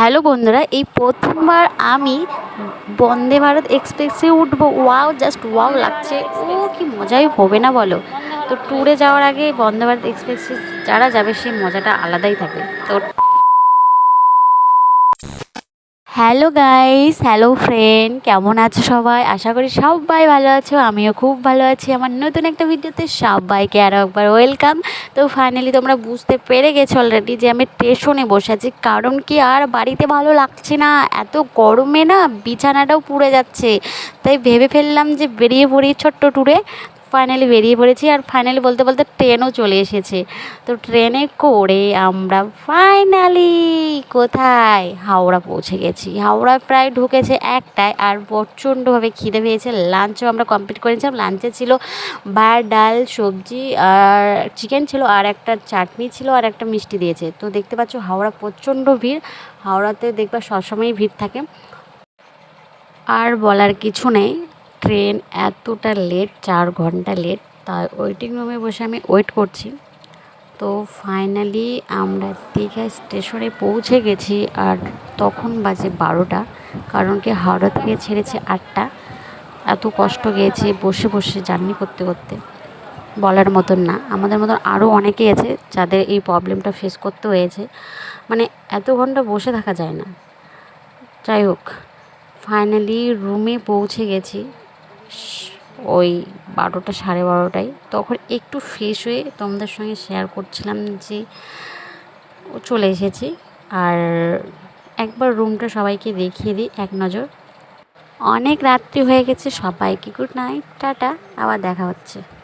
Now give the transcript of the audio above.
Hello বন্ধুরা, এই প্রথমবার আমি বন্দে ভারত এক্সপ্রেসে উঠবো। ওয়াও, জাস্ট ওয়াও লাগছে। ও, কি মজাই হবে না বলো। তো ট্যুরে যাওয়ার আগে বন্দে ভারত এক্সপ্রেসে যারা যাবে, সেই মজাটা আলাদাই থাকে তো হ্যালো গাইস হ্যালো ফ্রেন্ড কেমন আছো সবাই? আশা করি সবাই ভালো আছো। আমিও খুব ভালো আছি। আমার নতুন একটা ভিডিওতে সবাইকে আরও একবার ওয়েলকাম তো ফাইনালি তোমরা বুঝতে পেরে গেছো অলরেডি যে আমি স্টেশনে বসে আছি। কারণ কি আর বাড়িতে ভালো লাগছে না। এত গরমে না বিছানাটাও পুড়ে যাচ্ছে। তাই ভেবে ফেললাম যে বেরিয়ে পড়ি ছোট্ট ট্যুরে ফাইনালি বেরিয়ে পড়েছি আর ফাইনালি বলতে বলতে ট্রেনও চলে এসেছে। তো ট্রেনে করে আমরা ফাইনালি কোথায়? হাওড়া পৌঁছে গেছি। হাওড়া প্রায় ঢুকেছে একটায় আর প্রচণ্ডভাবে খিদে পেয়েছে। লাঞ্চও আমরা কমপ্লিট করেছিলাম লাঞ্চে ছিল বা ডাল, সবজি আর চিকেন ছিল আর একটা চাটনি ছিল আর একটা মিষ্টি দিয়েছে। তো দেখতে পাচ্ছ হাওড়া প্রচণ্ড ভিড়। হাওড়াতে দেখবা সবসময়ই ভিড় থাকে। আর বলার কিছু নেই। ট্রেন এতটা লেট চার ঘণ্টা লেট তাই ওয়েটিং রুমে বসে আমি ওয়েট করছি। তো ফাইনালি আমরা দীঘা স্টেশনে পৌঁছে গেছি আর তখন বাজে বারোটা, কারণ কি হাওড়া থেকে ছেড়েছে আটটা। এত কষ্ট গিয়েছি বসে বসে জার্নি করতে করতে। বলার মতন না, আমাদের মতন আরও অনেকেই আছে যাদের এই প্রবলেমটা ফেস করতে হয়েছে। মানে এত ঘণ্টা বসে থাকা যায় না। যাই হোক ফাইনালি রুমে পৌঁছে গেছি। ওই বারোটা সাড়ে বারোটায়। তখন একটু ফ্রেশ হয়ে তোমাদের সঙ্গে শেয়ার করছিলাম যে ও চলে এসেছি। আর একবার রুমটা সবাইকে দেখিয়ে দিই, এক নজর। অনেক রাত্রি হয়ে গেছে, সবাইকে গুড নাইট টাটা, আবার দেখা হচ্ছে।